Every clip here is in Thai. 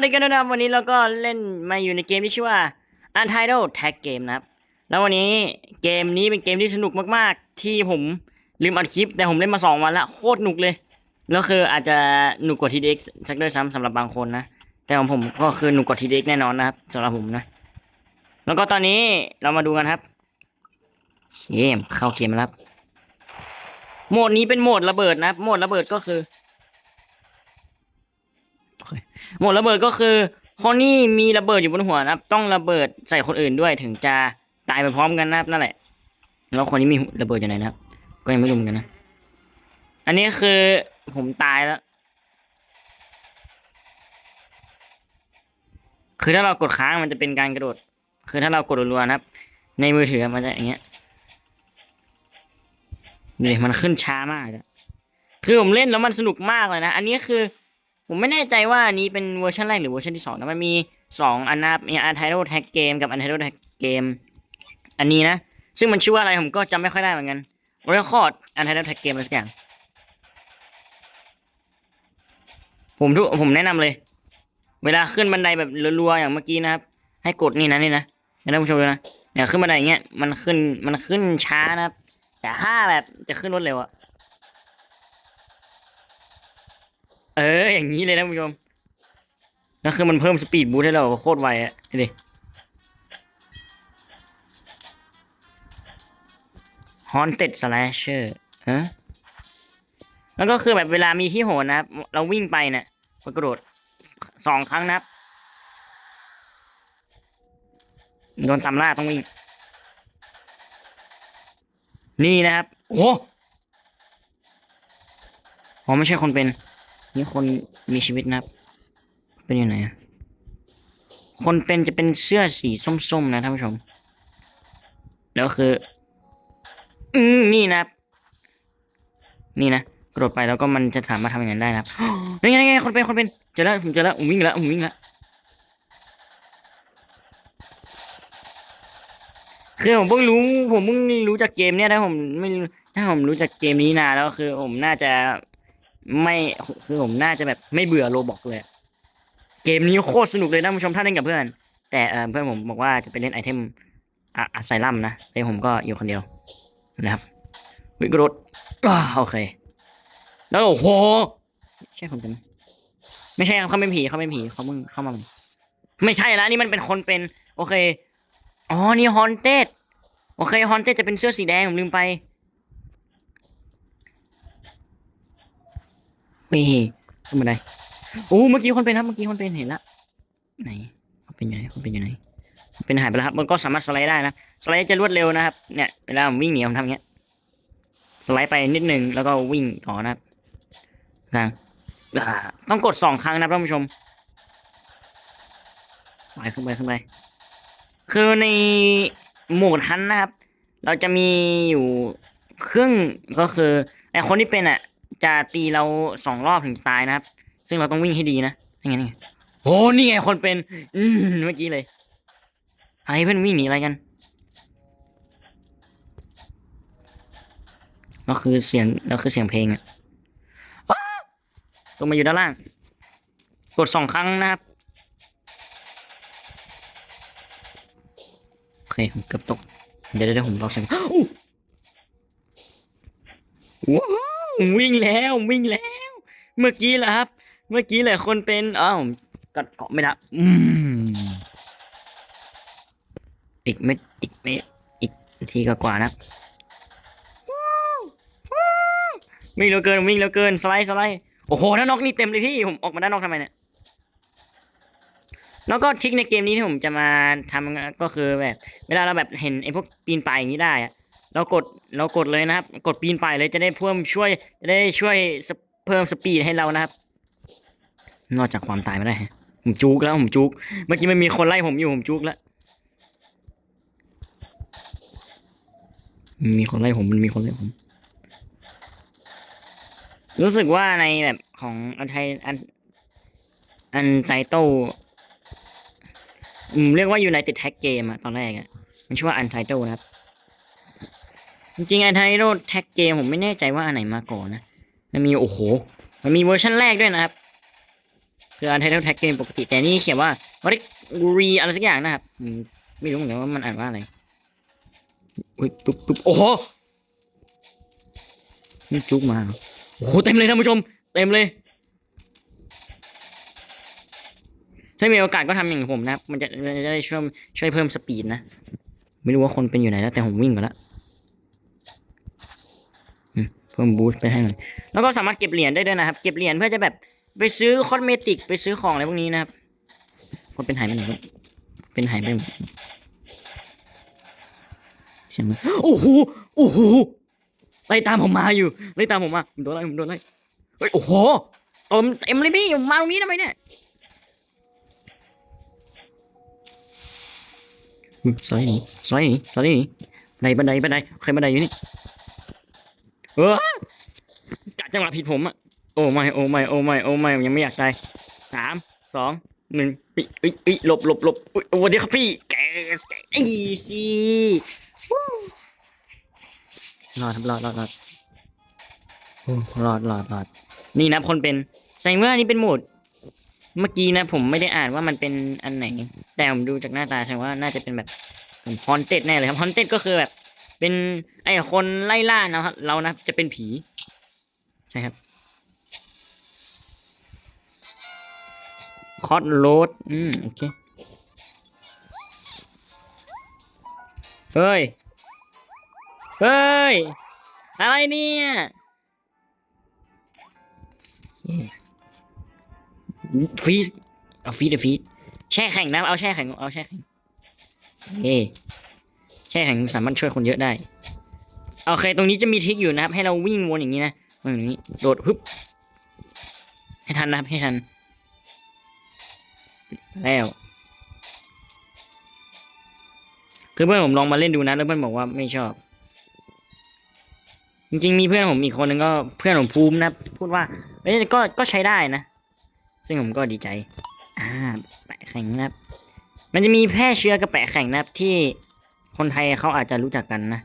วัสดีกันนะครับวันนี้เราก็เล่นมาอยู่ในเกมที่ชื่อว่า Untitled Tag Game นะครับ แล้ววันนี้เกมนี้เป็นเกมที่สนุกมากๆ ที่ผมลืมอัดคลิป แต่ผมเล่นมาสองวันละโคตรหนุกเลย แล้วคืออาจจะหนุกกว่า TDX สักด้วยซ้ำสำหรับบางคนนะ แต่ของผมก็คือหนุกกว่า TDX แน่นอนนะครับสำหรับผมนะ แล้วก็ตอนนี้เรามาดูกันครับเกมเข้าเกมแล้วครับโหมดนี้เป็นโหมดระเบิดนะโหมดระเบิดก็คือ หมดระเบิดก็คือคนที่มีระเบิดอยู่บนหัวนะครับ ต้องระเบิดใส่คนอื่นด้วยถึงจะตายไปพร้อมกันนะครับนั่นแหละ แล้วคนที่มีระเบิดอยู่ไหนนะครับ ก็ยังไม่รู้เหมือนกันนะ อันนี้คือผมตายแล้ว คือถ้าเรากดค้างมันจะเป็นการกระโดด คือถ้าเรากดรัวๆนะครับ ในมือถือมันจะอย่างเงี้ยดูดิมันขึ้นช้ามากอะคือผมเล่นแล้วมันสนุกมากเลยนะ อันนี้คือ ผมไม่แน่ใจว่าอันนี้เป็นเวอร์ชันแรกหรือเวอร์ชันที่สองนะมันมีสองอันนับมี Untitled Tag Game กับ Untitled Tag Game อันนี้นะ ซึ่งมันชื่อว่าอะไรผมก็จำไม่ค่อยได้เหมือนกัน Record Untitled Tag Game อะไรสักอย่าง ผมทุกผมแนะนำเลย เวลาขึ้นบันไดแบบรัวๆอย่างเมื่อกี้นะครับ ให้กดนี่นะนี่นะให้ท่านผู้ชมดูนะเนี่ยขึ้นบันไดอย่างเงี้ยมันขึ้นมันขึ้นช้านะครับ แต่ถ้าแบบจะขึ้นรวดเร็วอะเออ อย่างนี้เลยนะคุณผู้ชมแล้วคือมันเพิ่มสปีดบูทให้เราโคตรไวอะดูดิ Haunted Slasher ฮะแล้วก็คือแบบเวลามีที่โหนนะครับ เราวิ่งไปเนี่ยกระโดดสองครั้งนะครับโดนตำล่าต้องวิ่ง นี่นะครับ โอ้โหอ๋อไม่ใช่คนเป็น นี่คนมีชีวิตนะครับ เป็นยังไงอะคนเป็นจะเป็นเสื้อสีส้มๆนะท่านผู้ชม แล้วคือ อืมนี่นะ นี่นะกระโดดไปแล้วก็มันจะสามารถทำอย่างนั้นได้นะครับนี่ไงนี่ไงคนเป็นคนเป็นเจอแล้วผมเจอแล้วผมวิ่งแล้วผมวิ่งแล้วคือผมเพิ่งรู้ผมเพิ่งรู้จากเกมเนี้ยถ้าผมไม่ถ้าผมรู้จากเกมนี้นานแล้วคือผมน่าจะ ไม่คือผมน่าจะแบบไม่เบื่อโรบอกเลย เกมนี้โคตรสนุกเลยนะผู้ชมถ้าเล่นกับเพื่อน แต่เพื่อนผมบอกว่าจะไปเล่นไอเทมอะอะไซลัมนะแต่ผมก็อยู่คนเดียวนะครับวิกรถโอเค แล้วโอ้โหใช่คนเป็นไม่ใช่ครับเขาเป็นผีเขาเป็นผีเขาเพิ่งเข้ามาไม่ใช่แล้วนี่มันเป็นคนเป็น โอเคอ๋อนี่ฮอนเต็ดโอเคฮอนเต็ดจะเป็นเสื้อสีแดงผมลืมไป เฮ้ยขึ้นมาได้โอ้เมื่อกี้คนเป็นครับเมื่อกี้คนเป็นเห็นละไหนเขาเป็นอยู่ไหนเขาเป็นอยู่ไหนเป็นหายไปแล้วครับ มันก็สามารถสไลด์ได้นะสไลด์จะรวดเร็วนะครับเนี่ยเวลาผมวิ่งหนีผมทำอย่างเงี้ยสไลด์ไปนิดนึงแล้วก็วิ่งต่อนะครับทางต้องกดสองครั้งนะท่านผู้ชมไปขึ้นไปขึ้นไปคือในโหมดฮันนะครับ เราจะมีอยู่ครึ่งก็คือไอคนที่เป็นอะ จะตีเราสองรอบถึงตายนะครับ ซึ่งเราต้องวิ่งให้ดีนะยังไงนี่ไงโอ้นี่ไงคนเป็น อืมเมื่อกี้เลยอะไรเพื่อนวิ่งหนีอะไรกัน ก็คือเสียงแล้วคือเสียงเพลงอะอ้าตัวมาอยู่ด้านล่าง กดสองครั้งนะครับโอเคผมเกือบตก เดี๋ยวเดี๋ยวผมรอเสียงอู้ว้าววิ่งแล้ววิ่งแล้ว เมื่อกี้แหละครับ เมื่อกี้แหละคนเป็นอ้าวกัดเกาะไม่ได้อืมอีกไม่อีกไม่อีกทีก็กว่านะวิ่งเร็วเกินวิ่งเร็วเกินสไลด์สไลด์โอ้โหถ้านอกนี่เต็มเลยพี่ผมออกมาด้านนอกทำไมเนี่ยแล้วก็ทริคในเกมนี้ที่ผมจะมาทำก็คือแบบ เวลาเราแบบเห็นไอ้พวกปีนป่ายอย่างนี้ได้อะ เรากดเรากดเลยนะครับ กดปีนไปเลยจะได้เพิ่มช่วยจะได้ช่วยเพิ่มสปีดให้เรานะครับ นอกจากความตายไม่ได้ผมจุกแล้วผมจุกเมื่อกี้มันมีคนไล่ผมอยู่ผมจุกแล้วมีคนไล่ผมมันมีคนไล่ผม รู้สึกว่าในแบบของอันไทยอันอันไตโตอืมเรียกว่า United Tag Game อะตอนแรกอะมันชื่อว่า Untitled นะครับ จริงๆ Untitled Tag Game ผมไม่แน่ใจว่าอันไหนมาก่อนนะมันมีโอ้โห มันมีเวอร์ชันแรกด้วยนะครับคืออันไทเทลแท็กเกมปกติแต่นี่เขียนว่าริรีอะไรสักอย่างนะครับไม่รู้เหมือนกันว่ามันอ่านว่าอะไรอุ้ยปุ๊บปุ๊บโอ้โหนี่จุกมาโอ้โหเต็มเลยท่านผู้ชม เต็มเลยถ้ามีโอกาสก็ทำอย่างผมนะ มันจะมันจะได้ช่วยช่วยเพิ่มสปีดนะ ไม่รู้ว่าคนเป็นอยู่ไหนแล้วแต่ผมวิ่งก่อนละ เพิ่มบูสต์ไปให้หน่อยแล้วก็สามารถเก็บเหรียญได้ด้วยนะครับ เก็บเหรียญเพื่อจะแบบไปซื้อคอสเมติกไปซื้อของอะไรพวกนี้นะครับคนเป็นหายไปไหนวะเป็นหายไปไหนใช่ไหมโอ้โหโอ้โหไล่ตามผมมาอยู่ไล่ตามผมมาผมโดนไล่ผมโดนไล่เฮ้ยโอ้โหเต็มเต็มเลยพี่มาตรงนี้ทำไมเนี่ยอืมสไลด์หนีสไลด์หนีสไลด์หนีบันไดบันไดบันไดใครบันไดอยู่นี่ เออกะจังหวะผิดผมอะโอ้ไม่โอ้ไม่โอ้ไม่โอ้ไม่ยังไม่อยากตายสามสองหนึ่งปิอ้ยเอ้ยหลบหลบหลบอุ๊ยสวัสดีครับพี่แกสแกอีซีรอดครับรอดรอดรอดโอ้รอดรอดรอดนี่นะคนเป็นแสดงว่านี่เป็นโหมด เมื่อกี้นะ ผมไม่ได้อ่านว่ามันเป็นอันไหน แต่ผมดูจากหน้าตาแสดงว่าน่าจะเป็นแบบฮอนเต็ดแน่เลยครับฮอนเต็ดก็คือแบบ เป็นไอ้คนไล่ล่านะครับเรานะจะเป็นผีใช่ครับคอสโรดอืมโอเคเฮ้ย เฮ้ย อะไรเนี่ย ฟีดเอาฟีดเอาฟีดแช่แข็งนะ เอาแช่แข็ง เอาแช่แข็งเฮ้ แช่แข็งสามารถช่วยคนเยอะได้โอเค ตรงนี้จะมีทริกอยู่นะครับ ให้เราวิ่งวนอย่างนี้นะวนอย่างนี้โดดฮึบให้ทันนะครับให้ทัน แล้วคือเพื่อนผมลองมาเล่นดูนะแล้วเพื่อนบอกว่าไม่ชอบ จริงๆมีเพื่อนผมอีกคนนึงก็เพื่อนผมภูมินะพูดว่าเอ้ยก็ก็ใช้ได้นะ ซึ่งผมก็ดีใจอ่าแปะแข่งนะครับ มันจะมีแพร่เชื้อกับแปะแข่งนะครับที่ คนไทยเขาอาจจะรู้จักกันนะ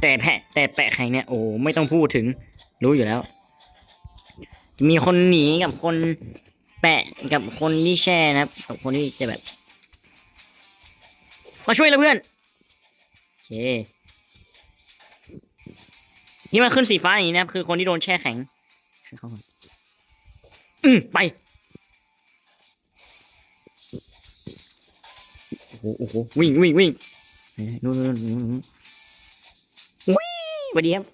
แต่แพะแต่แปะแข่งเนี่ยโอ้ไม่ต้องพูดถึง รู้อยู่แล้วจะมีคนหนีกับคนแปะกับคนที่แช่นะครับกับคนที่จะแบบ มาช่วยแล้วเพื่อนโอเคที่มันขึ้นสีฟ้าอย่างนี้นะครับคือคนที่โดนแช่แข็งช่วยเขาอืมไปโอ้โหวิ่งวิ่งวิ่ง นู่นนู่นนู่นวิ่งวัสดีครับ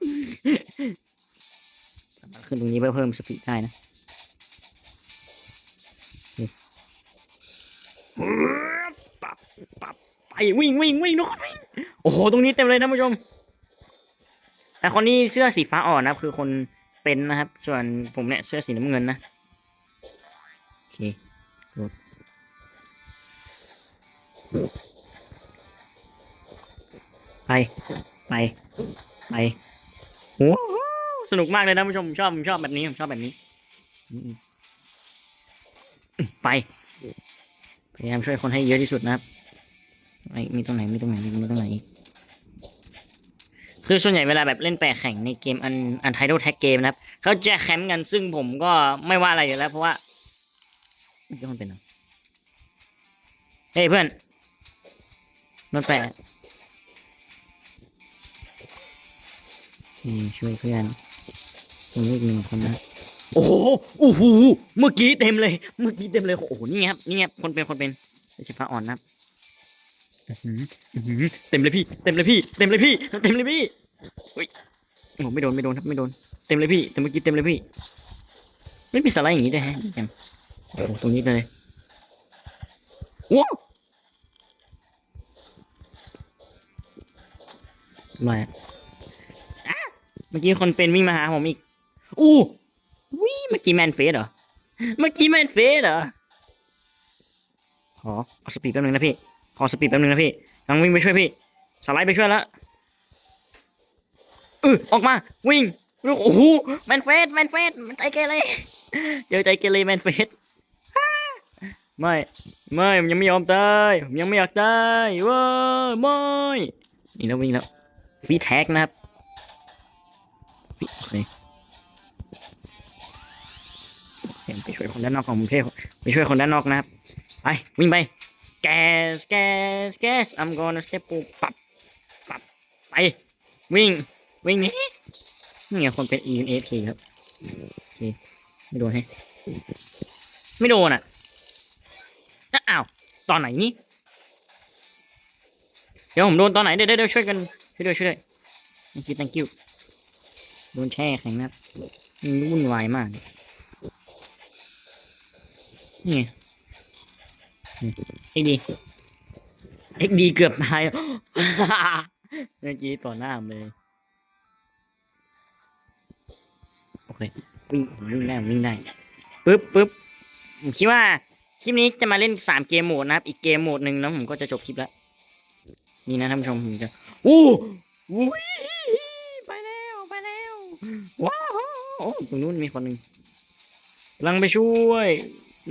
สามารถขึ้นตรงนี้เพื่อเพิ่มสปีดได้นะปับปับไปวิ่งวิ่งวิ่งทุกคนวิ่งโอ้โห ตรงนี้เต็มเลยท่านผู้ชม แต่คนนี้เสื้อสีฟ้าอ่อนนะครับ คือคนเป็นนะครับ ส่วนผมเนี่ยเสื้อสีน้ำเงินนะ โอเคกด ไปไปไปโอ้สนุกมากเลยนะผู้ชมชอบชอบแบบนี้ชอบแบบนี้ ไปพยายามช่วยคนให้เยอะที่สุดนะครับไอ้มีตรงไหนมีตรงไหนมีตรงไหนคือส่วนใหญ่เวลาแบบเล่นแปะแข่งในเกมอันอันไท t ลแท็กเกมนะครับเขาจะแคมป์กันซึ่งผมก็ไม่ว่าอะไรอยู่แล้ว เพราะว่าไม่ใช่คนเป็นเฮ้ยเพื่อนมันแปะ อืมช่วยเพื่อนตรงนี้อีกหนึ่งคนนะโอ้โหโอ้โหเมื่อกี้เต็มเลย เมื่อกี้เต็มเลย โอ้โห นี่ครับ นี่ไงคนเป็น คนเป็นสีฟ้าอ่อนนะอืออือเต็มเลยพี่ เต็มเลยพี่ เต็มเลยพี่ เต็มเลยพี่เฮ้ยโอ้ไม่โดน ไม่โดนครับ ไม่โดน เต็มเลยพี่ แต่เมื่อกี้เต็มเลยพี่ ไม่มีสไลด์อย่างนี้ได้ฮะยังโอ้โห ตรงนี้เลยว้าวมาอ่ เมื่อกี้คนเป็นวิ่งมาหาผมอีก อู้วิเมื่อกี้แมนเฟสเหรอ เมื่อกี้แมนเฟสเหรอ ขอเอาสปีดแป๊บนึงนะพี่ ขอสปีดแป๊บนึงนะพี่กำลังวิ่งไปช่วยพี่ สไลด์ไปช่วยแล้วเออออกมา วิ่งลูกโอ้โห แมนเฟส แมนเฟส มันใจเกเรเจอใจเกเรแมนเฟสฮ่าไม่ ไม่ผมยังไม่ยอมตายผมยังไม่อยากตายเว้ยไม่ นี่แล้ววิ่งแล้วฟีแท็กนะครับ เคโอเคผมไปช่วยคนด้านนอกของผมเทพไปช่วยคนด้านนอกนะครับ ไป วิ่งไป gas gas gas I'm gonna step up ปับปับไป วิ่ง วิ่งนี่นี่ไงคนเป็น E N S T ครับโอเคไม่โดนให้ไม่โดนอะอ้าวตอนไหนนี่เดี๋ยวผมโดนตอนไหนเดี๋ยวเดี๋ยวเดี๋ยวช่วยกันช่วยด้วยช่วยด้วยนี่คือ thank you โดนแช่แข็งนะครับมันวุ่นวายมาก นี่ไงเอ็กดีเอ็กดีเกือบตาย เมื่อกี้ต่อหน้าเลย โอเควิ่งวิ่งได้วิ่งได้ปึ๊บปึ๊บผมคิดว่าคลิปนี้จะมาเล่นสามเกมโหมดนะครับ อีกเกมโหมดหนึ่งแล้วผมก็จะจบคลิปแล้ว นี่นะท่านผู้ชมผมจะอู้อู้ไปแล้วไปแล้ วว้าวโอ้ตรงนู้นมีคนหนึ่งกำลังไปช่วย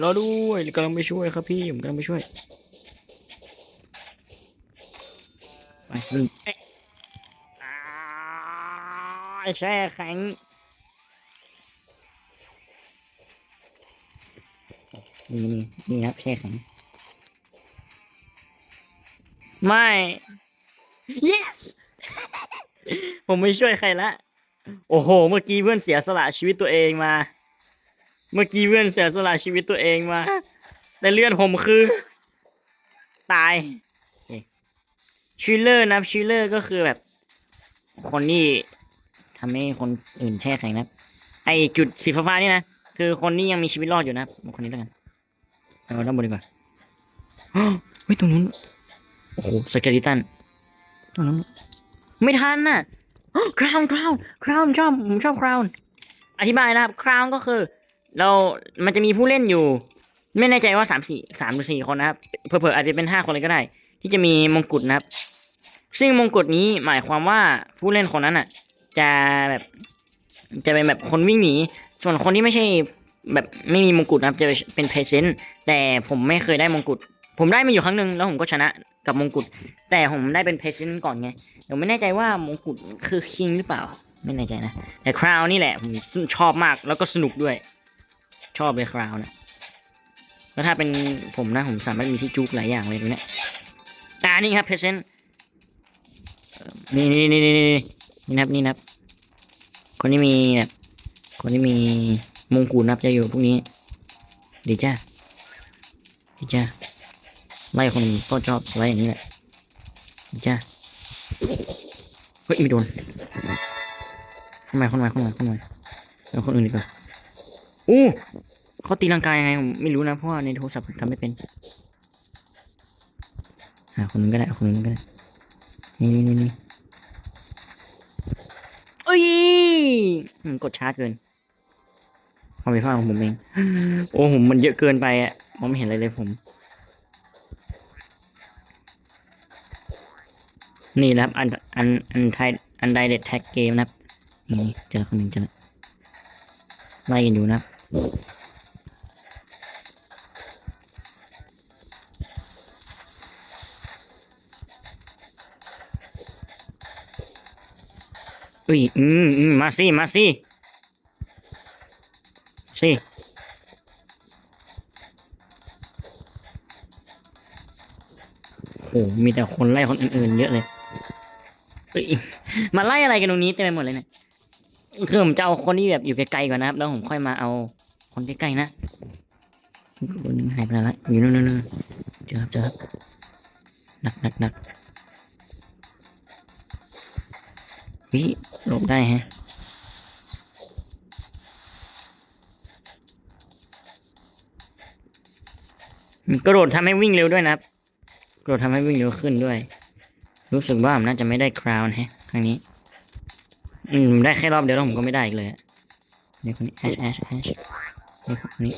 รอด้วยกำลังไปช่วยครับพี่ผมกำลังไปช่วย ไปหนึ่งเอ๊ะอ้ายแช่แข็งนี่นี่นี่ครับแช่แข็งไม่ yes ผมไม่ช่วยใครละ โอ้โห เมื่อกี้เพื่อนเสียสละชีวิตตัวเองมา เมื่อกี้เพื่อนเสียสละชีวิตตัวเองมา แต่เลือดผมคือ ตายชิลเลอร์นะชิลเลอร์ก็คือแบบ คนที่ทำให้คนอื่นแช่แข็งนะไอจุดสีฟ้าๆนี่นะ คือคนที่ยังมีชีวิตรอดอยู่นะคนนี้แล้วกันเอาด้านบนดีกว่าวเฮ้ยตรงนู้น โอ้โหสเกลิตันตรงนั้น ไม่ทันน่ะ คราวคราวคราวชอบผมชอบคราวอธิบายนะครับคราวก็คือ เรา มันจะมีผู้เล่นอยู่ ไม่แน่ใจว่าสามสี่สามหรือสี่คนนะครับ เผลอๆอาจจะเป็นห้าคนเลยก็ได้ ที่จะมีมงกุฎนะครับ ซึ่งมงกุฎนี้หมายความว่าผู้เล่นคนนั้นอะ จะแบบ จะเป็นแบบคนวิ่งหนี ส่วนคนที่ไม่ใช่แบบไม่มีมงกุฎนะครับ จะเป็นเพเซนต์แต่ผมไม่เคยได้มงกุฎผมได้มาอยู่ครั้งหนึ่งแล้วผมก็ชนะ กับมงกุฎแต่ผมได้เป็นเพเซนต์ก่อนไงผมไม่แน่ใจว่ามงกุฎคือคิงหรือเปล่า ไม่แน่ใจนะแต่คราวนี่แหละผมชอบมากแล้วก็สนุกด้วย ชอบเลยคราวนะแล้วถ้าเป็นผมนะผมสามารถมีที่จุกหลายอย่างเลยตรงนี้ยอ่านี่ครับเพเซนต์นี่นี่นี่นี่นี่นี่นะครับนี่นะครับ คนที่มีแบบคนที่มีมงกุฎนะครับจะอยู่พวกนี้ดีจ้าดีจ้า ไล่คนก็ชอบสไลด์อย่างนี้แหละดีจ้าเฮ้ยไม่โดนเข้ามาเข้ามาเข้ามาเข้ามาแล้วคนอื่นดีกว่าอู้เขาตีลังกายยังไงผมไม่รู้นะเพราะว่าในโทรศัพท์ผมทำไม่เป็นหาคนนึงก็ได้เอาคนนึงก็ได้นี่นี่นี่นี่เอ้ยอืมกดช้าเกินความผิดพลาดของผมเอง โอ้ผมมันเยอะเกินไปอะมองไม่เห็นอะไรเลยผม นี่นะครับ อันอันอันไทยอันไดเด็ดแท็กเกมนะครับนี่เจอคนหนึ่งเจอไล่กันอยู่นะครับอุ้ยอืมอืมมาสิมาสิสิโอ้โหมีแต่คนไล่คนอื่นๆเยอะเลย เฮ้ยมาไล่อะไรกันตรงนี้เต็มไปหมดเลยเนี่ยคือผมจะเอาคนที่แบบอยู่ไกลๆก่อนนะครับ แล้วผมค่อยมาเอาคนใกล้ๆนะคนหนึงหายไปแล้วอยู่นู่นนู่นนู่นเจอครับเจอครับหนักหนักหนักวิหลบได้ฮะกระโดดทำให้วิ่งเร็วด้วยนะครับกระโดดทำให้วิ่งเร็วขึ้นด้วย รู้สึกว่าผมน่าจะไม่ได้คราวน์แฮะครั้งนี้ อืมได้แค่รอบเดียวแล้วผมก็ไม่ได้อีกเลยเดี๋ยวคนนี้แอชแอชแอชนี่คนนี้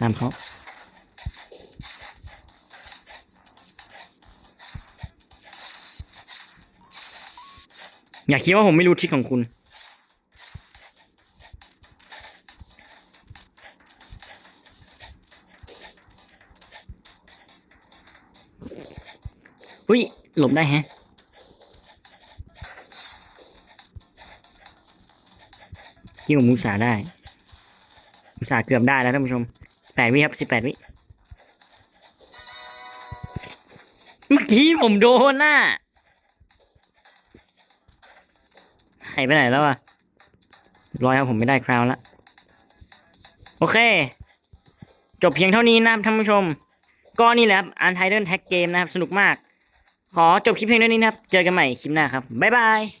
ตามเขาอย่าคิดว่าผมไม่รู้ทิศของคุณ หลบได้ฮะที่ผมมุสาได้อุส่าเกือบได้แล้วท่านผู้ชมแปดวิครับสิบแปดวิ เมื่อกี้ผมโดนน่ะหายไปไหนแล้วอะร้อยครับผมไม่ได้คราวล้วโอเค จบเพียงเท่านี้นะครับท่านผู้ชม ก็นี่แหละครับอันไทเดิลแท็กเกมนะครับ สนุกมาก ขอจบคลิปเพียงเท่านี้นะครับ เจอกันใหม่คลิปหน้าครับ บ๊ายบาย